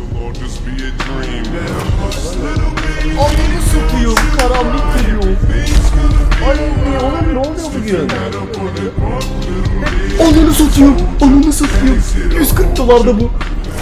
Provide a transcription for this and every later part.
so Lord, just be a dream now. Ananı satıyor. Karanlık geliyor. Ay oğlum ne oluyor bugün? Ananı satıyor. Ananı satıyor. 140 dolar da bu.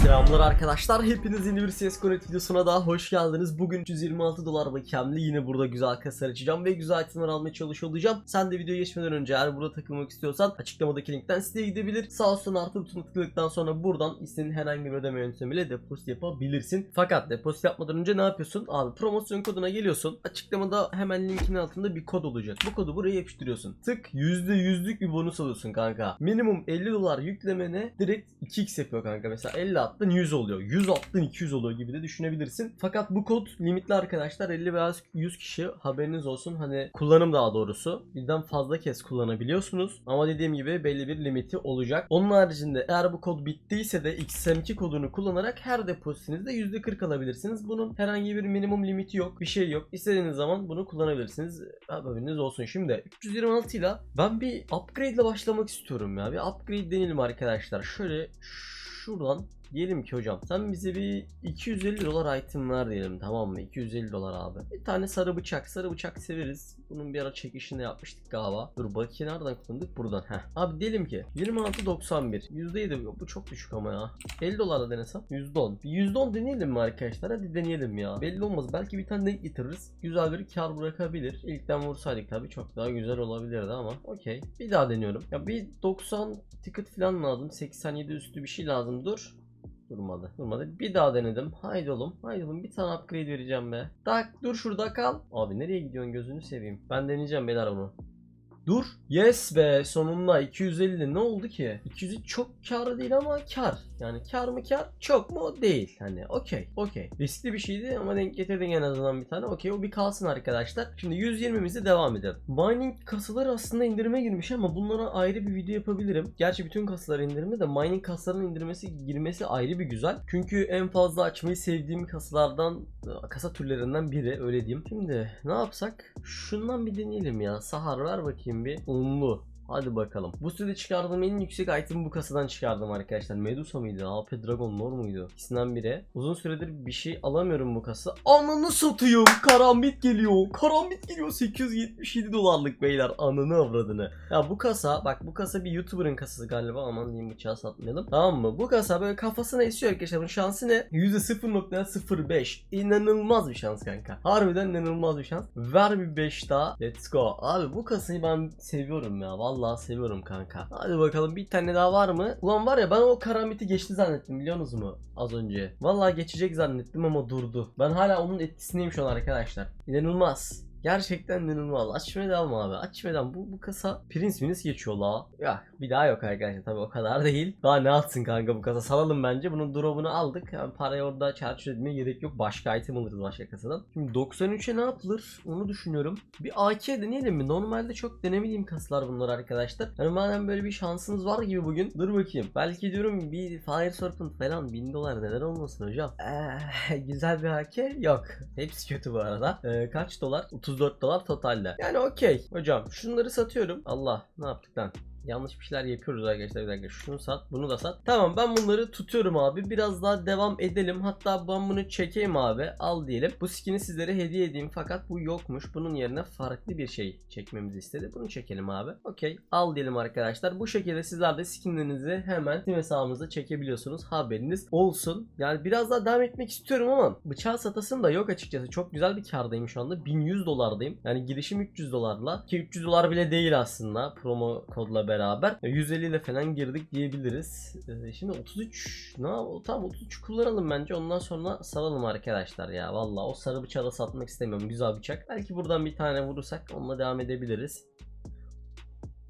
Selamlar arkadaşlar. Hepiniz yeni bir CSGO Net videosuna daha hoş geldiniz. Bugün 326 dolar bakiyemli yine burada güzel kasalar açacağım ve güzel itemler almaya çalışıyor olacağım. Sen de videoya geçmeden önce eğer burada takılmak istiyorsan açıklamadaki linkten siteye gidebilir. Sağ olsun artı butonuna tıkladıktan sonra buradan istediğin herhangi bir ödeme yöntemiyle depozit yapabilirsin. Fakat depozit yapmadan önce ne yapıyorsun? Abi promosyon koduna geliyorsun. Açıklamada hemen linkin altında bir kod olacak. Bu kodu buraya yapıştırıyorsun. Tık %100'lük bir bonus alıyorsun kanka. Minimum 50 dolar yüklemene direkt 2x yapıyor kanka. Mesela 50 attın 100 oluyor. 100 attın 200 oluyor gibi de düşünebilirsin. Fakat bu kod limitli arkadaşlar. 50 veya 100 kişi haberiniz olsun. Hani kullanım daha doğrusu. Birden fazla kez kullanabiliyorsunuz. Ama dediğim gibi belli bir limiti olacak. Onun haricinde eğer bu kod bittiyse de XM2 kodunu kullanarak her depozitinizde %40 alabilirsiniz. Bunun herhangi bir minimum limiti yok. Bir şey yok. İstediğiniz zaman bunu kullanabilirsiniz. Haberiniz olsun. Şimdi 326 ile ben bir upgrade ile başlamak istiyorum ya. Bir upgrade deneyelim arkadaşlar. Şöyle şuradan Diyelim ki hocam sen bize bir 250 dolar item ver diyelim tamam mı? 250 dolar abi. Bir tane sarı bıçak. Sarı bıçak severiz. Bunun bir ara çekişini yapmıştık galiba. Dur bakayım nereden kullandık? Buradan. Heh. Abi diyelim ki 26.91. %7 bu çok düşük ama ya. 50 dolarla denesem %10. Bir %10 deneyelim mi arkadaşlar? Hadi deneyelim ya. Belli olmaz. Belki bir tane denk getiririz. Güzel bir kar bırakabilir. İlkten vursaydık tabii çok daha güzel olabilirdi ama okey. Bir daha deniyorum. Ya bir 90 ticket falan lazım. 87 üstü bir şey lazım. Dur. Durmadı. Durmadı. Bir daha denedim. Haydi oğlum. Haydi oğlum. Bir tane upgrade vereceğim be. Tak dur şurada kal. Abi nereye gidiyorsun gözünü seveyim. Ben deneyeceğim beyler bunu. Dur. Yes be sonunda 250 ne oldu ki? 200 çok kar değil ama kar. Yani kar mı kar? Çok mu? Değil. Hani okey. Okey. Riskli bir şeydi ama denk getirdin en azından bir tane. Okey o bir kalsın arkadaşlar. Şimdi 120'mizi devam edelim. Mining kasaları aslında indirime girmiş ama bunlara ayrı bir video yapabilirim. Gerçi bütün kasalar indirimi de mining kasaların indirmesi girmesi ayrı bir güzel. Çünkü en fazla açmayı sevdiğim kasalardan kasa türlerinden biri öyle diyeyim. Şimdi ne yapsak? Şundan bir deneyelim ya. Sahar ver bakayım bir. Unlu. Hadi bakalım. Bu sürede çıkardığım en yüksek item bu kasadan çıkardım arkadaşlar. Medusa mıydı? AP Dragon Lore muydu? İkisinden biri. Uzun süredir bir şey alamıyorum bu kasa. Ananı satıyor. Karambit geliyor. Karambit geliyor. 877 dolarlık beyler. Ananı avradını. Ya bu kasa bak bu kasa bir YouTuber'ın kasası galiba. Aman diyeyim bıçağı satmayalım. Tamam mı? Bu kasa böyle kafasına esiyor arkadaşlar. Bunun şansı ne? %0.05. İnanılmaz bir şans kanka. Harbiden inanılmaz bir şans. Ver bir 5 daha. Let's go. Abi bu kasayı ben seviyorum ya. Vallahi seviyorum kanka. Hadi bakalım bir tane daha var mı? Ulan var ya ben o karamiti geçti zannettim biliyorsunuz mu? Az önce. Vallahi geçecek zannettim ama durdu. Ben hala onun etkisindeyim şu an arkadaşlar. İnanılmaz. Gerçekten inanılmaz. Açmaya devam abi. Açmaya devam. Bu, bu kasa Prince Minis geçiyor la. Ya bir daha yok arkadaşlar. Tabii o kadar değil. Daha ne atsın kanka bu kasa. Salalım bence. Bunun drop'unu aldık. Yani parayı orada çarçur etmeye gerek yok. Başka item alırız başka kasadan. Şimdi 93'e ne yapılır? Onu düşünüyorum. Bir AK deneyelim mi? Normalde çok denemediğim kasalar bunlar arkadaşlar. Yani madem böyle bir şansınız var gibi bugün. Dur bakayım. Belki diyorum bir Fire Serpent falan 1000 dolar neden olmasın hocam. Eee, güzel bir AK yok. Hepsi kötü bu arada. Ee, kaç dolar? 34 dolar totalde. Yani okey. Hocam şunları satıyorum. Allah ne yaptık lan? Yanlış bir şeyler yapıyoruz arkadaşlar bir dakika. Şunu sat, bunu da sat. Tamam ben bunları tutuyorum abi. Biraz daha devam edelim. Hatta ben bunu çekeyim abi. Al diyelim. Bu skin'i sizlere hediye edeyim fakat bu yokmuş. Bunun yerine farklı bir şey çekmemizi istedi. Bunu çekelim abi. Okey. Al diyelim arkadaşlar. Bu şekilde sizler de skinlerinizi hemen Steam hesabınıza çekebiliyorsunuz. Haberiniz olsun. Yani biraz daha devam etmek istiyorum ama bıçağı satasım da yok açıkçası. Çok güzel bir kardayım şu anda. 1100 dolardayım. Yani girişim 300 dolarla. Ki 300 dolar bile değil aslında. Promo kodla beraber. 150 ile falan girdik diyebiliriz. Ee, şimdi 33 ne yap- Tamam 33 kullanalım bence. Ondan sonra salalım arkadaşlar ya. Valla o sarı bıçağı da satmak istemiyorum. Güzel bıçak. Belki buradan bir tane vurursak onunla devam edebiliriz.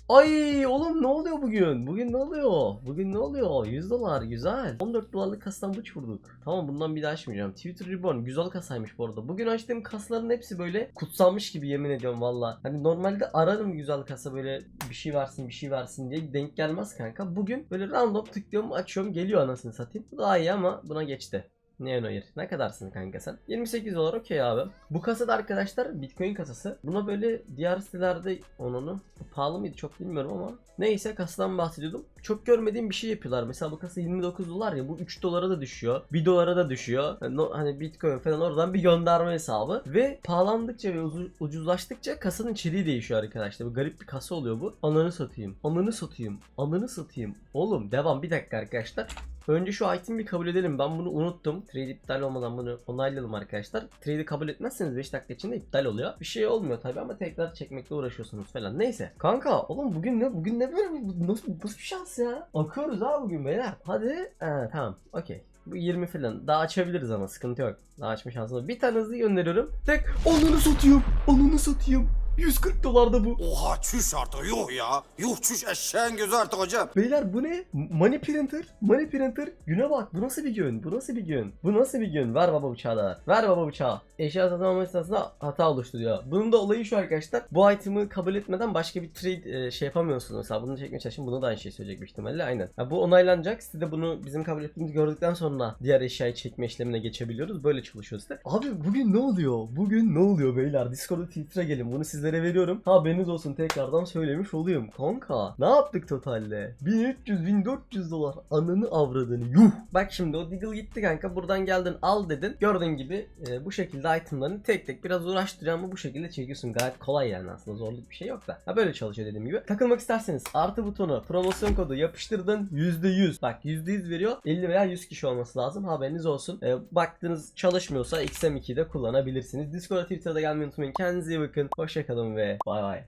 Ay oğlum ne oluyor bugün? Bugün ne oluyor? Bugün ne oluyor? 100 dolar güzel. 14 dolarlık kasadan bıç vurduk. Tamam bundan bir daha açmayacağım. Twitter Reborn güzel kasaymış bu arada. Bugün açtığım kasaların hepsi böyle kutsanmış gibi yemin ediyorum valla. Hani normalde ararım güzel kasa böyle bir şey versin bir şey versin diye denk gelmez kanka. Bugün böyle random tıklıyorum açıyorum geliyor anasını satayım. Bu daha iyi ama buna geçti. Neon Air. Ne kadarsın kanka sen? 28 dolar okey abi. Bu kasada arkadaşlar Bitcoin kasası. Buna böyle diğer sitelerde onunu pahalı mıydı çok bilmiyorum ama neyse kasadan bahsediyordum. Çok görmediğim bir şey yapıyorlar. Mesela bu kasa 29 dolar ya bu 3 dolara da düşüyor. 1 dolara da düşüyor. Hani, hani Bitcoin falan oradan bir gönderme hesabı. Ve pahalandıkça ve ucu- ucuzlaştıkça kasanın içeriği değişiyor arkadaşlar. Bu garip bir kasa oluyor bu. Ananı satayım. Ananı satayım. Ananı satayım. Oğlum devam bir dakika arkadaşlar. Önce şu item'i bir kabul edelim. Ben bunu unuttum. Trade iptal olmadan bunu onaylayalım arkadaşlar. Trade'i kabul etmezseniz 5 dakika içinde iptal oluyor. Bir şey olmuyor tabii ama tekrar çekmekle uğraşıyorsunuz falan. Neyse. Kanka oğlum bugün ne bugün ne böyle nasıl, nasıl bir şans ya? Akıyoruz ha bugün beyler. Hadi. Ee, tamam. Okey. Bu 20 falan. Daha açabiliriz ama sıkıntı yok. Daha açma şansımız. Bir tane hızlı gönderiyorum. Tek onunu satayım. Onunu satayım. 140 dolar da bu. Oha çüş artık yuh ya. Yuh çüş eşeğin gözü artık hocam. Beyler bu ne? Money printer. Money printer. Güne bak. Bu nasıl bir gün? Bu nasıl bir gün? Bu nasıl bir gün? Ver baba bıçağı da ver. Baba bıçağı. Eşya satın alma esnasında hata oluşturuyor. Bunun da olayı şu arkadaşlar. Bu item'ı kabul etmeden başka bir trade e, şey yapamıyorsunuz. Mesela bunu çekmeye çalışın. Bunu da aynı şey söyleyecek büyük ihtimalle. Aynen. Ya bu onaylanacak. Siz de bunu bizim kabul ettiğimizi gördükten sonra diğer eşyayı çekme işlemine geçebiliyoruz. Böyle çalışıyor site. Abi bugün ne oluyor? Bugün ne oluyor beyler? Discord'a Twitter'a gelin. Bunu sizlere veriyorum. Haberiniz olsun tekrardan söylemiş olayım. Kanka ne yaptık totalde? 1300-1400 dolar. Ananı avradını. Yuh. Bak şimdi o Diggle gitti kanka. Buradan geldin al dedin. Gördüğün gibi e, bu şekilde itemlarını tek tek biraz uğraştıracağım bu şekilde çekiyorsun. Gayet kolay yani aslında zorluk bir şey yok da. Ha böyle çalışıyor dediğim gibi. Takılmak isterseniz artı butonu promosyon kodu yapıştırdın %100. Bak %100 veriyor. 50 veya 100 kişi olması lazım. Haberiniz olsun. E, baktınız çalışmıyorsa XM2'de kullanabilirsiniz. Discord'a Twitter'da gelmeyi unutmayın. Kendinize iyi bakın. Hoşçakalın donde, bye bye.